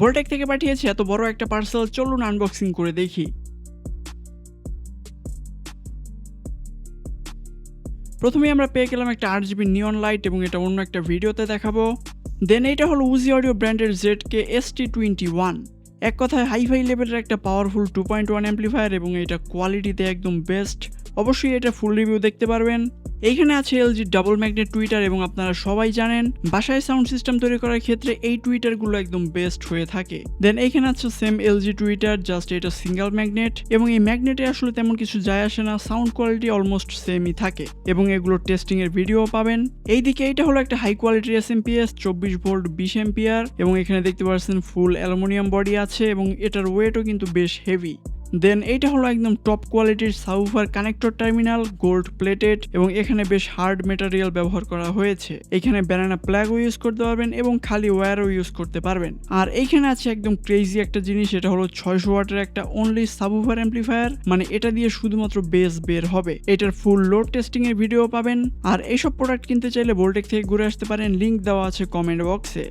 ভোল্টেক থেকে পাঠিয়েছে, এত বড় একটা পার্সেল চলুন আনবক্সিং করে দেখি। প্রথমে আমরা পেয়ে গেলাম একটা আট জিবি নিয়ন লাইট এবং এটা অন্য একটা ভিডিওতে দেখাবো। দেন এটা হলো উজি অডিও ব্র্যান্ডের Z K S T twenty one এক কথায় হাইফাই লেভেলের একটা powerful two point one amplifier এবং এটা কোয়ালিটিতে একদম বেস্ট অবশ্যই এটা ফুল রিভিউ দেখতে পারবেন। এইখানে আছে এলজি ডাবল ম্যাগনেট টুইটার এবং আপনারা সবাই জানেন, বাসায় সাউন্ড সিস্টেম তৈরি করার ক্ষেত্রে এই টুইটারগুলো একদম বেস্ট হয়ে থাকে। দেন এইখানে আছে সেম এলজি টুইটার জাস্ট এটা সিঙ্গেল ম্যাগনেট এবং এই ম্যাগনেটে আসলে তেমন কিছু যায় আসে না সাউন্ড কোয়ালিটি অলমোস্ট সেমই থাকে এবং এগুলো টেস্টিং এর ভিডিও পাবেন। এইদিকে এটা হলো একটা হাই কোয়ালিটির এস এমপিএস চব্বিশ ভোল্ট, বিশ এম্পিয়ার এবং এখানে দেখতে পাচ্ছেন ফুল অ্যালুমিনিয়াম বডি আছে এবং এটার ওয়েটও কিন্তু বেশ হেভি দেন এইটা হলো একদম টপ কোয়ালিটির woofer connector terminal gold plated এবং এখানে বেশ হার্ড মেটারিয়াল ব্যবহার করা হয়েছে। এখানে ব্যানানা প্লাগও ইউজ করতে পারবেন এবং খালি ওয়্যারও ইউজ করতে পারবেন। আর এইখানে আছে একদম ক্রেজি একটা জিনিস, এটা হলো ছয়শো ওয়াটের একটা অনলি সাবুফার অ্যাম্পলিফায়ার মানে এটা দিয়ে শুধুমাত্র বেস বের হবে। এটার ফুল লোড টেস্টিং এর ভিডিও পাবেন। আর এইসব প্রোডাক্ট কিনতে চাইলে বোল্টেক থেকে ঘুরে আসতে পারেন লিঙ্ক দেওয়া আছে কমেন্ট বক্সে